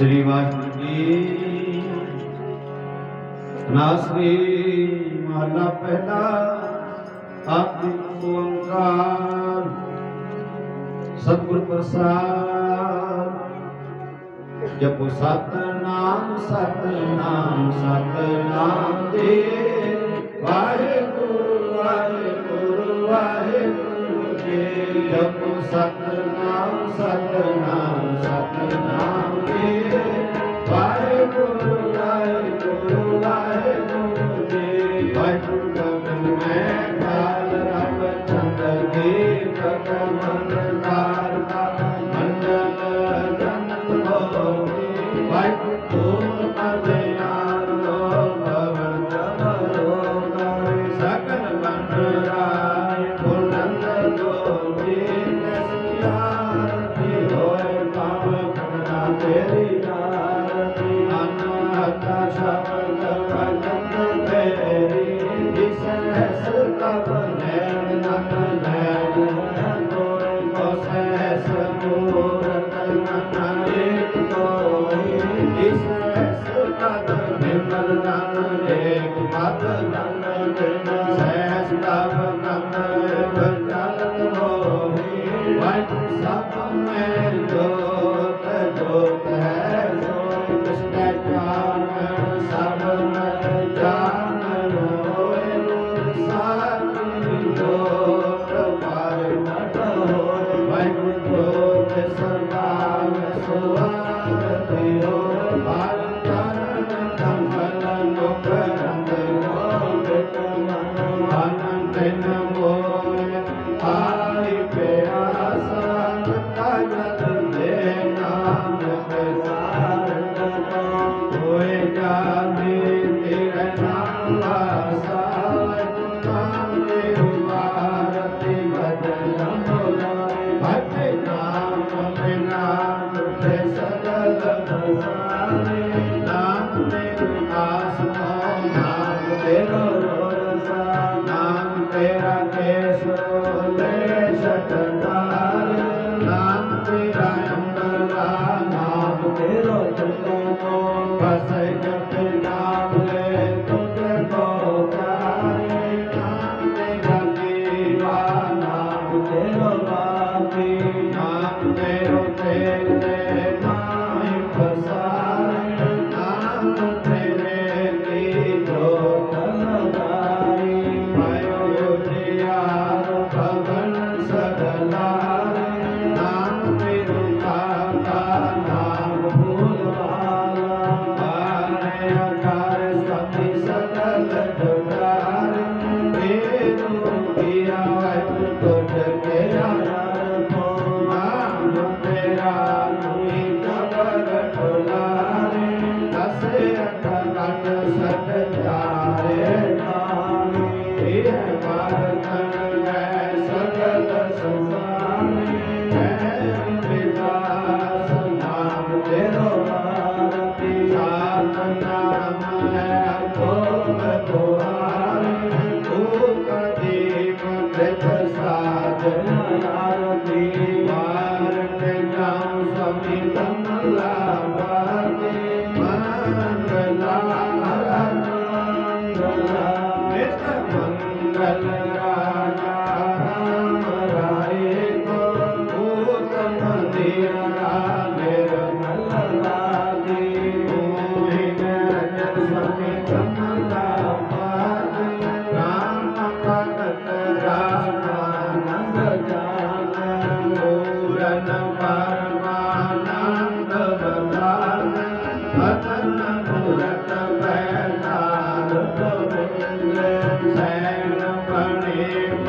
ਸ੍ਰੀ ਵਾਹਿਗੁਰੂ ਜੀ। ਨਾਸਰੀ ਮਹਲਾ ਪਹਿਲਾ, ਆਪਿ ਓੰਕਾਰ। ਸਤਿਗੁਰ ਪ੍ਰਸਾਦ। ਜਪੋ ਸਤਨਾਮ ਸਤਨਾਮ ਸਤਨਾਮ ਦੇ ਵਾਹਿਗੁਰੂ ਵਾਹਿਗੁਰੂ ਵਾਹਿਗੁਰੂ ਜੀ। ਜਪੋ ਸਤਨਾਮ ਸਤਨਾਮ ਸਤਨਾਮ আরতি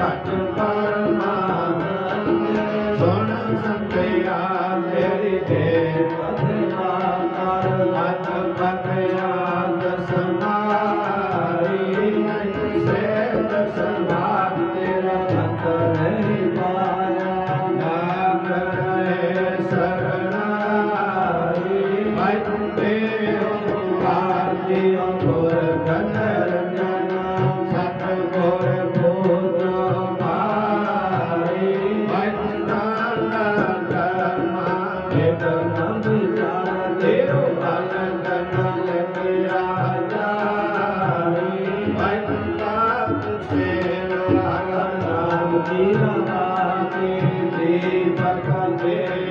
ਘਟ ਪਰਮਾਨੰਦ ਸੁਣ ਸੰਤਿਆ ਤੇਰੀ ਦੇ ਪਤਨਾ ਕਰ ਮਤ ਪਤਿਆ ਦਸਮਾਰੀ ਨਹੀਂ ਸੇ ਦਸਮਾਰ ਤੇਰਾ ਭਗਤ ਨਹੀਂ ਪਾਇਆ। ਨਾਮ ਰਹੇ ਸਰਨਾਈ ਮੈਂ ਤੇ ਹੋ ਪਾਰ ਤੇ ਹੋ কালে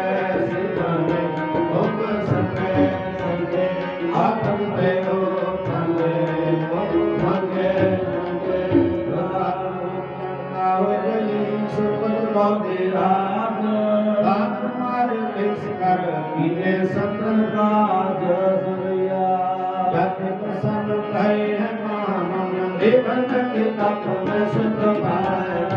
ਦਰਸ਼ਨ ਭੈ ਮਹਾਨ ਜੀਵਨ ਕੇ ਤਪ ਮੈਂ ਸੁਖ ਪਾਇ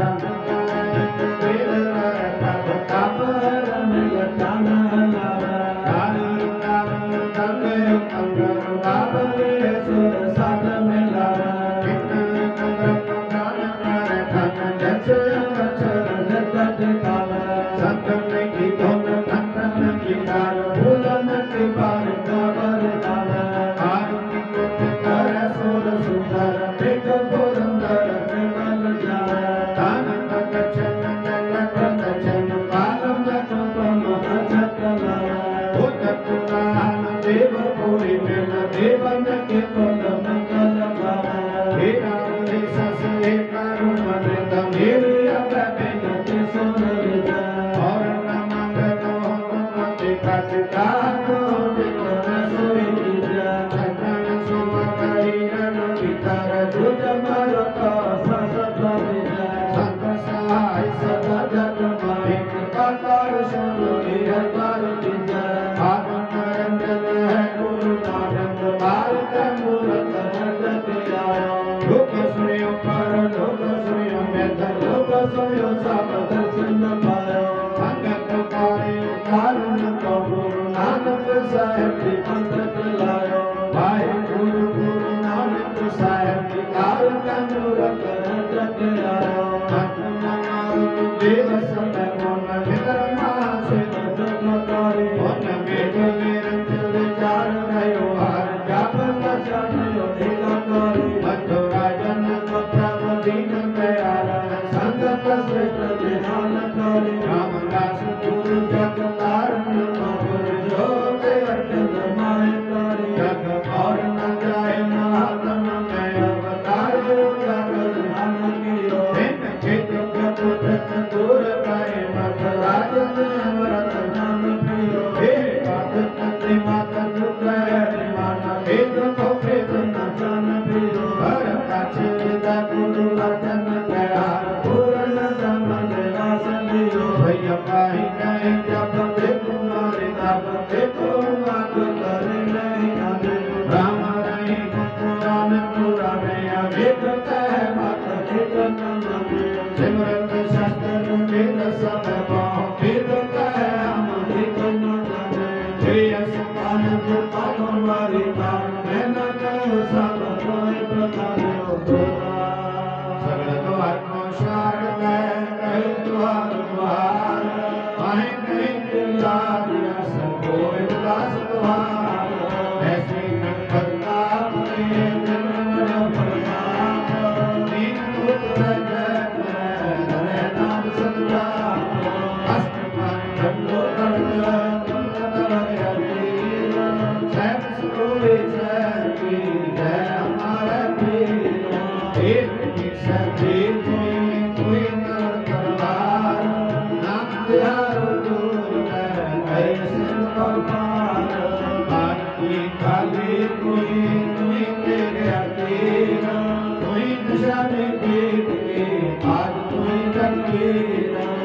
Jesus, in the room, and in the candela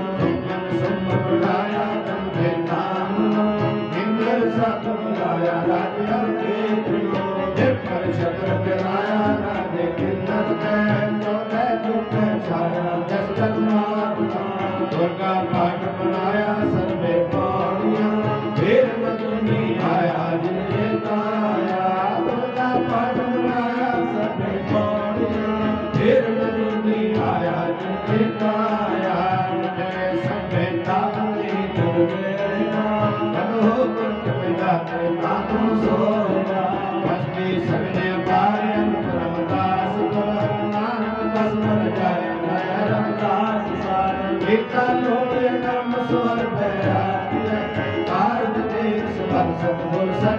ਕੰਮ ਸਵਰ